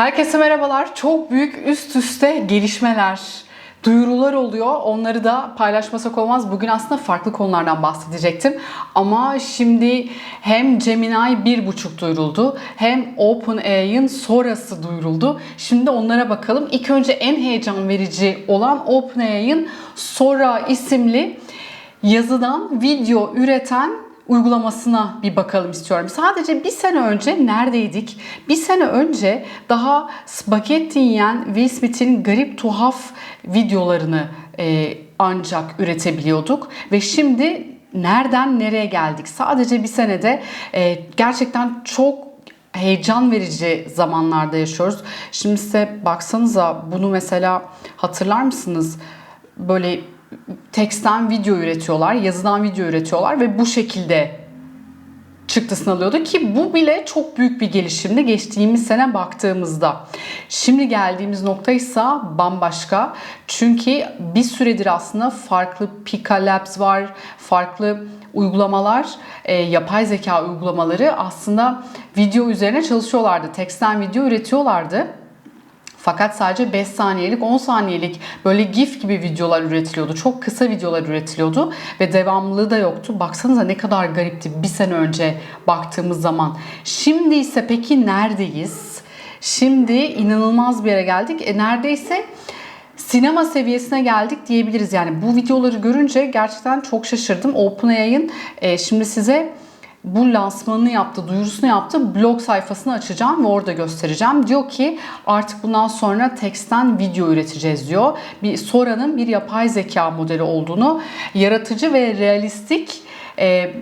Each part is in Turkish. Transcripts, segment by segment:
Herkese merhabalar. Çok büyük üst üste gelişmeler, duyurular oluyor. Onları da paylaşmasak olmaz. Bugün aslında farklı konulardan bahsedecektim. Ama şimdi hem Gemini 1.5 duyuruldu hem OpenAI'ın sonrası duyuruldu. Şimdi onlara bakalım. İlk önce en heyecan verici olan OpenAI'ın Sora isimli yazıdan video üreten uygulamasına bir bakalım istiyorum. Sadece bir sene önce neredeydik? Bir sene önce daha spagetti yiyen Will Smith'in garip tuhaf videolarını e, ancak üretebiliyorduk. Ve şimdi nereden nereye geldik? Sadece bir senede e, gerçekten çok heyecan verici zamanlarda yaşıyoruz. Şimdi size baksanıza bunu mesela hatırlar mısınız? Böyle teksten video üretiyorlar, yazıdan video üretiyorlar ve bu şekilde çıktısını alıyordu ki bu bile çok büyük bir gelişimdi geçtiğimiz sene baktığımızda. Şimdi geldiğimiz nokta ise bambaşka. Çünkü bir süredir aslında farklı Pika Labs var, farklı uygulamalar, e, yapay zeka uygulamaları aslında video üzerine çalışıyorlardı. Teksten video üretiyorlardı. Fakat sadece 5 saniyelik, 10 saniyelik böyle GIF gibi videolar üretiliyordu. Çok kısa videolar üretiliyordu ve devamlılığı da yoktu. Baksanıza ne kadar garipti bir sene önce baktığımız zaman. Şimdi ise peki neredeyiz? Şimdi inanılmaz bir yere geldik. E neredeyse sinema seviyesine geldik diyebiliriz. Yani bu videoları görünce gerçekten çok şaşırdım. OpenAI'ın e, şimdi size bu lansmanını yaptı, duyurusunu yaptı. Blog sayfasını açacağım ve orada göstereceğim. Diyor ki artık bundan sonra teksten video üreteceğiz diyor. Bir Sora'nın bir yapay zeka modeli olduğunu, yaratıcı ve realistik e,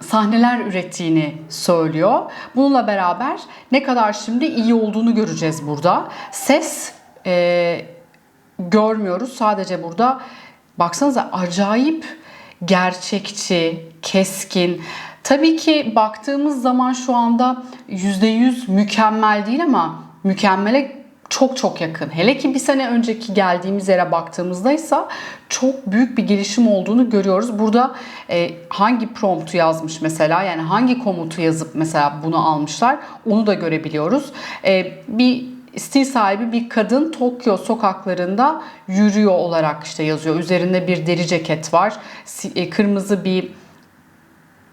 sahneler ürettiğini söylüyor. Bununla beraber ne kadar şimdi iyi olduğunu göreceğiz burada. Ses e, görmüyoruz. Sadece burada baksanıza acayip gerçekçi, keskin. Tabii ki baktığımız zaman şu anda %100 mükemmel değil ama mükemmele çok çok yakın. Hele ki bir sene önceki geldiğimiz yere baktığımızda ise çok büyük bir gelişim olduğunu görüyoruz. Burada e, hangi promptu yazmış mesela yani hangi komutu yazıp mesela bunu almışlar onu da görebiliyoruz. E, bir stil sahibi bir kadın Tokyo sokaklarında yürüyor olarak işte yazıyor. Üzerinde bir deri ceket var. Si- Kırmızı bir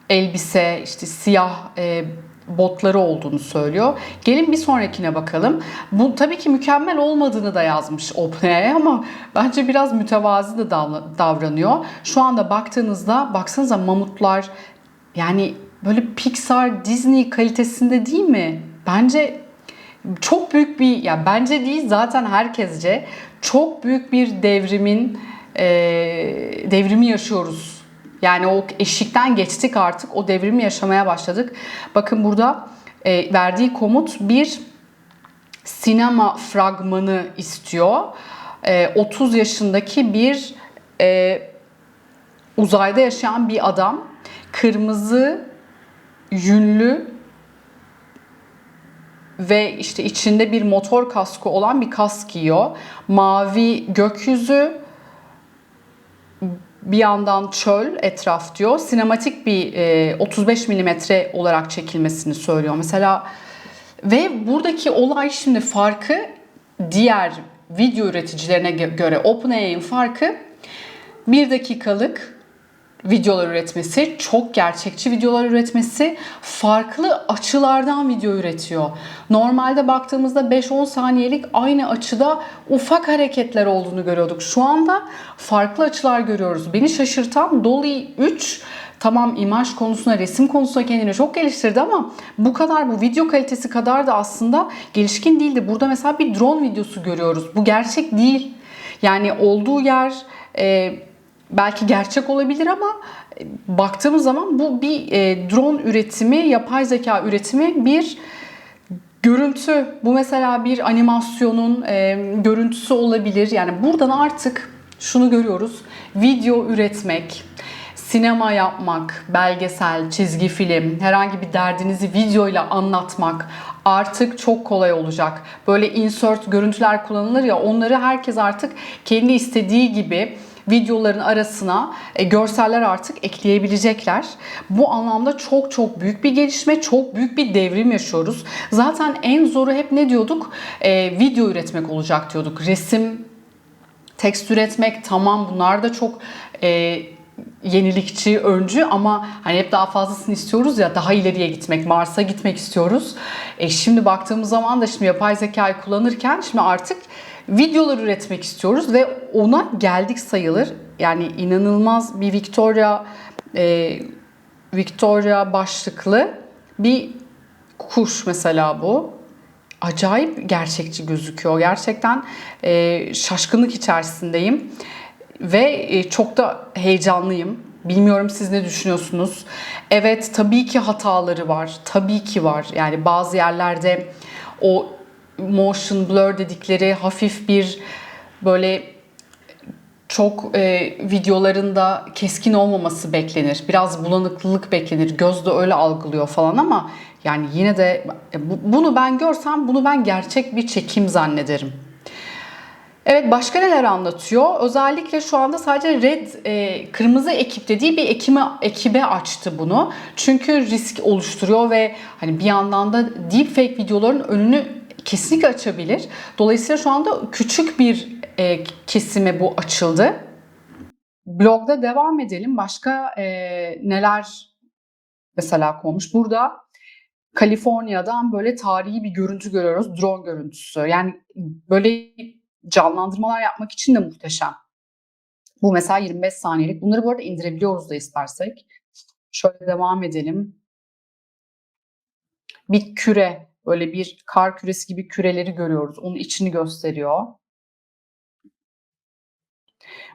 elbise, işte siyah e, botları olduğunu söylüyor. Gelin bir sonrakine bakalım. Bu tabii ki mükemmel olmadığını da yazmış OpenAI ama bence biraz mütevazi de davranıyor. Şu anda baktığınızda baksanıza mamutlar yani böyle Pixar, Disney kalitesinde değil mi? Bence çok büyük bir ya bence değil zaten herkesce çok büyük bir devrimin e, devrimi yaşıyoruz. Yani o eşikten geçtik artık o devrimi yaşamaya başladık. Bakın burada e, verdiği komut bir sinema fragmanı istiyor. E, 30 yaşındaki bir e, uzayda yaşayan bir adam kırmızı yünlü ve işte içinde bir motor kaskı olan bir kask giyiyor. Mavi gökyüzü, bir yandan çöl etraf diyor. Sinematik bir e, 35 milimetre olarak çekilmesini söylüyor. Mesela ve buradaki olay şimdi farkı diğer video üreticilerine gö- göre OpenAI'nin farkı bir dakikalık videolar üretmesi, çok gerçekçi videolar üretmesi, farklı açılardan video üretiyor. Normalde baktığımızda 5-10 saniyelik aynı açıda ufak hareketler olduğunu görüyorduk. Şu anda farklı açılar görüyoruz. Beni şaşırtan Dolly 3 tamam imaj konusunda, resim konusunda kendini çok geliştirdi ama bu kadar bu video kalitesi kadar da aslında gelişkin değildi. Burada mesela bir drone videosu görüyoruz. Bu gerçek değil. Yani olduğu yer e, belki gerçek olabilir ama e, baktığımız zaman bu bir e, drone üretimi, yapay zeka üretimi bir görüntü. Bu mesela bir animasyonun e, görüntüsü olabilir. Yani buradan artık şunu görüyoruz. Video üretmek, sinema yapmak, belgesel, çizgi film, herhangi bir derdinizi videoyla anlatmak artık çok kolay olacak. Böyle insert görüntüler kullanılır ya onları herkes artık kendi istediği gibi videoların arasına e, görseller artık ekleyebilecekler. Bu anlamda çok çok büyük bir gelişme, çok büyük bir devrim yaşıyoruz. Zaten en zoru hep ne diyorduk? E, video üretmek olacak diyorduk. Resim, tekst üretmek tamam bunlar da çok e, yenilikçi, öncü ama hani hep daha fazlasını istiyoruz ya daha ileriye gitmek, Mars'a gitmek istiyoruz. E şimdi baktığımız zaman da şimdi yapay zekayı kullanırken şimdi artık videolar üretmek istiyoruz ve ona geldik sayılır. Yani inanılmaz bir Victoria e, Victoria başlıklı bir kuş mesela bu. Acayip gerçekçi gözüküyor. Gerçekten e, şaşkınlık içerisindeyim ve e, çok da heyecanlıyım. Bilmiyorum siz ne düşünüyorsunuz? Evet tabii ki hataları var. Tabii ki var. Yani bazı yerlerde o motion blur dedikleri hafif bir böyle çok e, videolarında keskin olmaması beklenir. Biraz bulanıklılık beklenir. Göz de öyle algılıyor falan ama yani yine de e, bu, bunu ben görsem bunu ben gerçek bir çekim zannederim. Evet başka neler anlatıyor? Özellikle şu anda sadece red e, kırmızı ekip dediği bir ekime, ekibe açtı bunu. Çünkü risk oluşturuyor ve hani bir yandan da deepfake videoların önünü kesinlikle açabilir. Dolayısıyla şu anda küçük bir e, kesime bu açıldı. Blogda devam edelim. Başka e, neler mesela konmuş? Burada Kaliforniya'dan böyle tarihi bir görüntü görüyoruz. Drone görüntüsü. Yani böyle canlandırmalar yapmak için de muhteşem. Bu mesela 25 saniyelik. Bunları bu arada indirebiliyoruz da istersek. Şöyle devam edelim. Bir küre, böyle bir kar küresi gibi küreleri görüyoruz. Onun içini gösteriyor.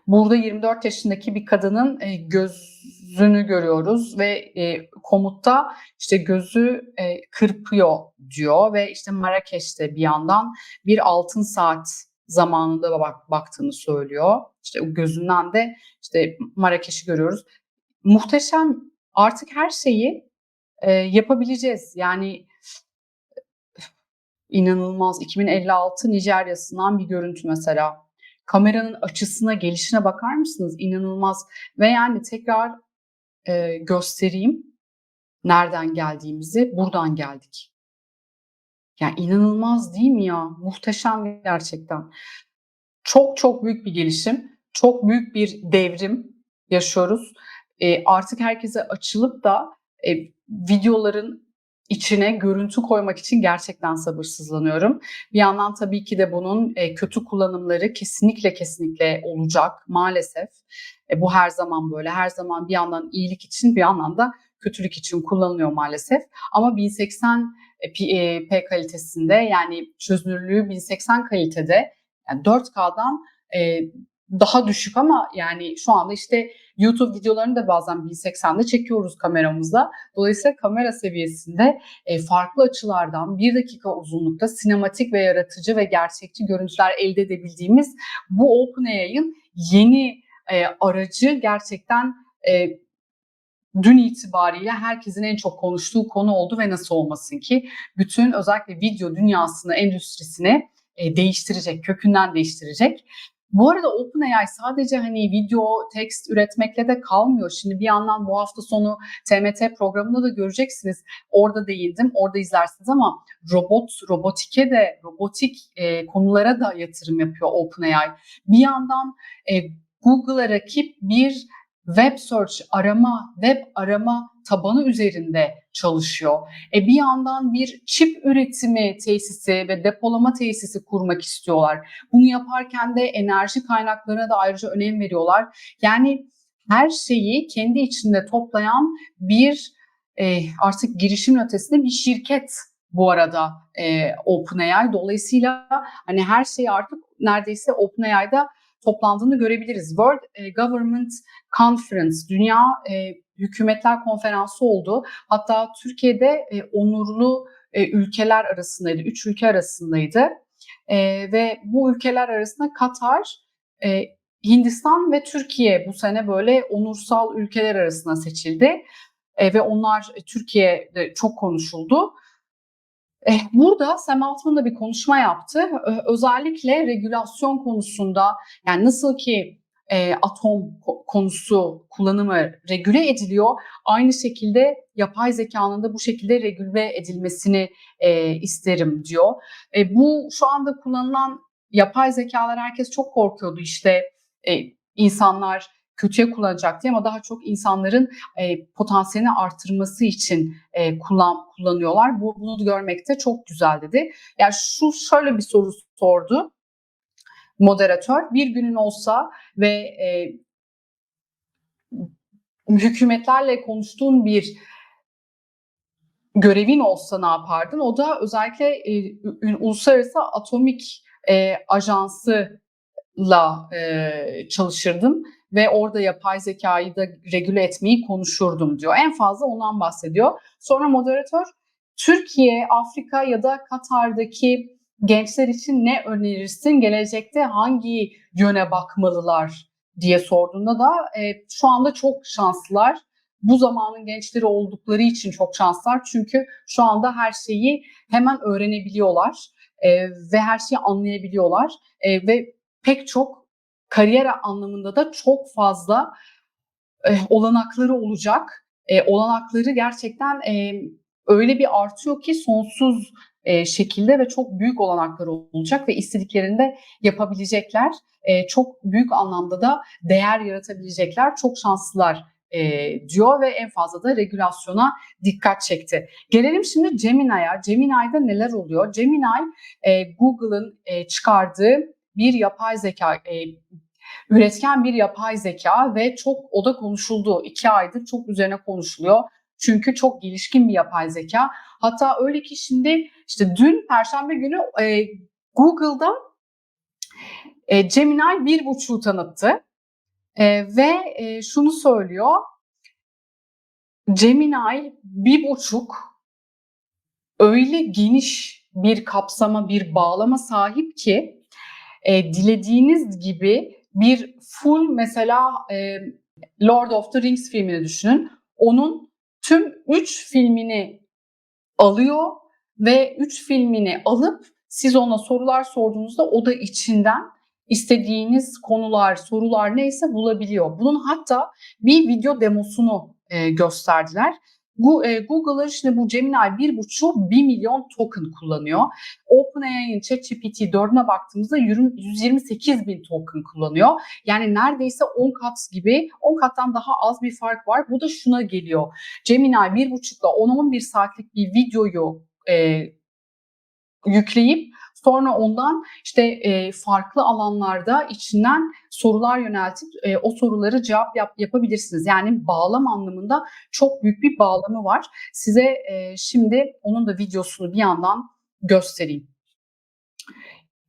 Burada 24 yaşındaki bir kadının e, gözünü görüyoruz ve e, komutta işte gözü e, kırpıyor diyor ve işte Marrakeş'te bir yandan bir altın saat zamanında bak, baktığını söylüyor. İşte gözünden de işte Marrakeş'i görüyoruz. Muhteşem artık her şeyi yapabileceğiz. Yani inanılmaz 2056 Nijerya'sından bir görüntü mesela. Kameranın açısına, gelişine bakar mısınız? İnanılmaz. Ve yani tekrar e, göstereyim nereden geldiğimizi. Buradan geldik. Yani inanılmaz değil mi ya? Muhteşem gerçekten. Çok çok büyük bir gelişim, çok büyük bir devrim yaşıyoruz. E, artık herkese açılıp da e, videoların içine görüntü koymak için gerçekten sabırsızlanıyorum. Bir yandan tabii ki de bunun e, kötü kullanımları kesinlikle kesinlikle olacak maalesef. E, bu her zaman böyle. Her zaman bir yandan iyilik için bir yandan da kötülük için kullanılıyor maalesef. Ama 1080 P, e, P kalitesinde yani çözünürlüğü 1080 kalitede yani 4K'dan e, daha düşük ama yani şu anda işte YouTube videolarını da bazen 1080'de çekiyoruz kameramızla. Dolayısıyla kamera seviyesinde e, farklı açılardan bir dakika uzunlukta sinematik ve yaratıcı ve gerçekçi görüntüler elde edebildiğimiz bu OpenAI'ın yeni e, aracı gerçekten e, dün itibariyle herkesin en çok konuştuğu konu oldu ve nasıl olmasın ki bütün özellikle video dünyasını, endüstrisini e, değiştirecek, kökünden değiştirecek. Bu arada OpenAI sadece hani video, text üretmekle de kalmıyor. Şimdi bir yandan bu hafta sonu TMT programında da göreceksiniz. Orada değindim, orada izlersiniz ama robot, robotike de, robotik e, konulara da yatırım yapıyor OpenAI. Bir yandan e, Google'a rakip bir web search arama, web arama tabanı üzerinde çalışıyor. E bir yandan bir çip üretimi tesisi ve depolama tesisi kurmak istiyorlar. Bunu yaparken de enerji kaynaklarına da ayrıca önem veriyorlar. Yani her şeyi kendi içinde toplayan bir e, artık girişim ötesinde bir şirket bu arada e, OpenAI. Dolayısıyla hani her şey artık neredeyse OpenAI'da toplandığını görebiliriz. World e, Government Conference, Dünya e, Hükümetler Konferansı oldu. Hatta Türkiye'de e, onurlu ülkeler arasındaydı, üç ülke arasındaydı. Ve bu ülkeler arasında Katar, Hindistan ve Türkiye bu sene böyle onursal ülkeler arasına seçildi. Ve onlar Türkiye'de çok konuşuldu. Eh, burada Sam Altman da bir konuşma yaptı. Özellikle regülasyon konusunda yani nasıl ki e, atom ko- konusu kullanımı regüle ediliyor. Aynı şekilde yapay zekanın da bu şekilde regüle edilmesini e, isterim diyor. E, bu şu anda kullanılan yapay zekalar herkes çok korkuyordu işte e, insanlar kötüye kullanacak diye ama daha çok insanların e, potansiyelini artırması için e, kullan kullanıyorlar. Bu bunu görmek de çok güzel dedi. Yani şu şöyle bir soru sordu moderatör. Bir günün olsa ve e, hükümetlerle konuştuğun bir görevin olsa ne yapardın? O da özellikle e, Uluslararası Atomik e, Ajansı'la e, çalışırdım ve orada yapay zekayı da regüle etmeyi konuşurdum diyor. En fazla ondan bahsediyor. Sonra moderatör Türkiye, Afrika ya da Katar'daki gençler için ne önerirsin? Gelecekte hangi yöne bakmalılar diye sorduğunda da e, şu anda çok şanslılar. Bu zamanın gençleri oldukları için çok şanslılar. Çünkü şu anda her şeyi hemen öğrenebiliyorlar e, ve her şeyi anlayabiliyorlar e, ve pek çok kariyer anlamında da çok fazla e, olanakları olacak. E, olanakları gerçekten e, öyle bir artıyor ki sonsuz e, şekilde ve çok büyük olanakları olacak ve istediklerini de yapabilecekler. E, çok büyük anlamda da değer yaratabilecekler. Çok şanslılar e, diyor ve en fazla da regülasyona dikkat çekti. Gelelim şimdi Gemini'ye. Gemini'de neler oluyor? Gemini e, Google'ın e, çıkardığı bir yapay zeka, e, üretken bir yapay zeka ve çok o da konuşuldu. iki aydır çok üzerine konuşuluyor. Çünkü çok gelişkin bir yapay zeka. Hatta öyle ki şimdi işte dün Perşembe günü e, Google'da e, Gemini 1.5'u tanıttı. E, ve e, şunu söylüyor. Gemini 1.5 öyle geniş bir kapsama, bir bağlama sahip ki e, dilediğiniz gibi bir full mesela e, Lord of the Rings filmini düşünün. Onun tüm 3 filmini alıyor ve 3 filmini alıp siz ona sorular sorduğunuzda o da içinden istediğiniz konular, sorular neyse bulabiliyor. Bunun hatta bir video demosunu e, gösterdiler. Google'ın şimdi bu Gemini 1.5 1 milyon token kullanıyor. OpenAI'nin ChatGPT 4'üne baktığımızda 128 bin token kullanıyor. Yani neredeyse 10 kat gibi, 10 kattan daha az bir fark var. Bu da şuna geliyor. Gemini 1.5 ile 10-11 saatlik bir videoyu e, yükleyip Sonra ondan işte e, farklı alanlarda içinden sorular yöneltip e, o soruları cevap yap, yapabilirsiniz. Yani bağlam anlamında çok büyük bir bağlamı var. Size e, şimdi onun da videosunu bir yandan göstereyim.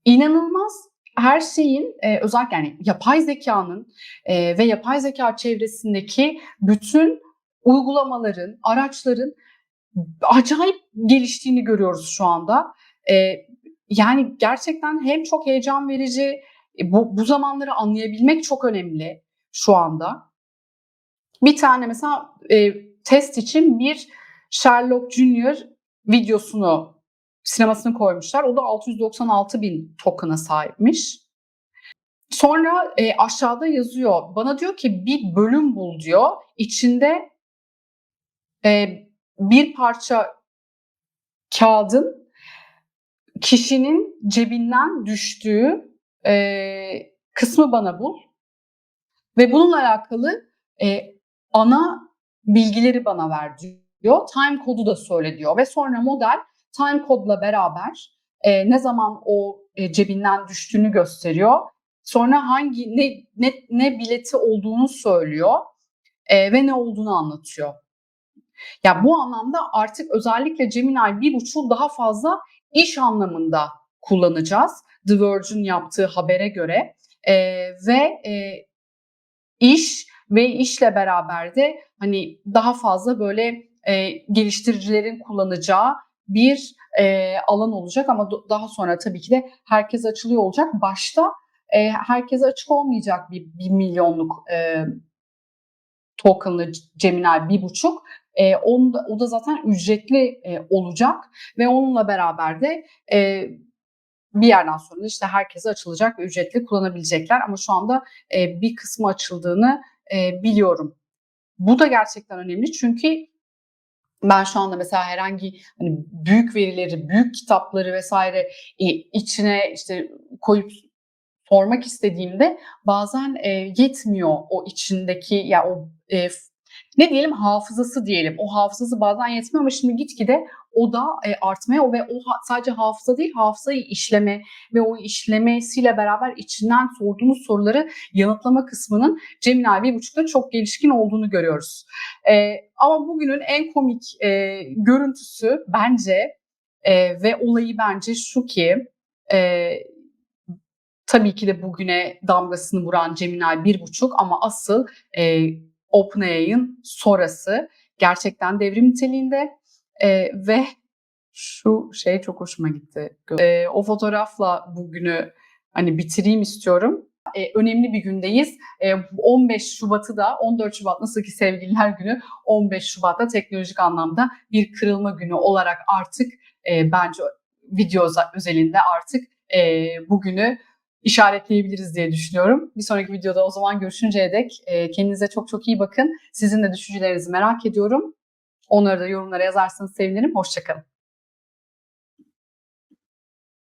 İnanılmaz her şeyin e, özellikle yani yapay zekanın e, ve yapay zeka çevresindeki bütün uygulamaların, araçların acayip geliştiğini görüyoruz şu anda. E, yani gerçekten hem çok heyecan verici, e, bu, bu zamanları anlayabilmek çok önemli şu anda. Bir tane mesela e, test için bir Sherlock Junior videosunu sinemasını koymuşlar. O da 696 bin token'a sahipmiş. Sonra e, aşağıda yazıyor. Bana diyor ki bir bölüm bul diyor. İçinde e, bir parça kağıdın kişinin cebinden düştüğü e, kısmı bana bul ve bununla alakalı e, ana bilgileri bana ver diyor. Time kodu da söyle diyor ve sonra model time kodla beraber e, ne zaman o e, cebinden düştüğünü gösteriyor. Sonra hangi ne ne, ne bileti olduğunu söylüyor e, ve ne olduğunu anlatıyor. Ya bu anlamda artık özellikle Gemini 1.5 daha fazla iş anlamında kullanacağız. The Verge'in yaptığı habere göre e, ve e, iş ve işle beraber de hani daha fazla böyle e, geliştiricilerin kullanacağı bir e, alan olacak ama daha sonra tabii ki de herkes açılıyor olacak. Başta e, herkese açık olmayacak bir, bir milyonluk e, tokenlı Gemini bir buçuk. E, onu da, o da zaten ücretli e, olacak ve onunla beraber de e, bir yerden sonra işte herkese açılacak ve ücretli kullanabilecekler. Ama şu anda e, bir kısmı açıldığını e, biliyorum. Bu da gerçekten önemli çünkü ben şu anda mesela herhangi hani büyük verileri, büyük kitapları vesaire e, içine işte koyup sormak istediğimde bazen e, yetmiyor o içindeki ya o e, ne diyelim hafızası diyelim. O hafızası bazen yetmiyor ama şimdi gitgide o da e, artmaya ve o ha- sadece hafıza değil hafızayı işleme ve o işlemesiyle beraber içinden sorduğumuz soruları yanıtlama kısmının Gemini bir çok gelişkin olduğunu görüyoruz. E, ama bugünün en komik e, görüntüsü bence e, ve olayı bence şu ki e, tabii ki de bugüne damgasını vuran Gemini 1.5 ama asıl e, OpenAI'ın sonrası gerçekten devrim niteliğinde e, ve şu şey çok hoşuma gitti. E, o fotoğrafla bugünü hani bitireyim istiyorum. E, önemli bir gündeyiz. E, 15 Şubat'ı da 14 Şubat nasıl ki sevgililer günü 15 Şubat'ta teknolojik anlamda bir kırılma günü olarak artık e, bence video öze- özelinde artık e, bugünü işaretleyebiliriz diye düşünüyorum. Bir sonraki videoda o zaman görüşünceye dek e, kendinize çok çok iyi bakın. Sizin de düşüncelerinizi merak ediyorum. Onları da yorumlara yazarsanız sevinirim. Hoşçakalın.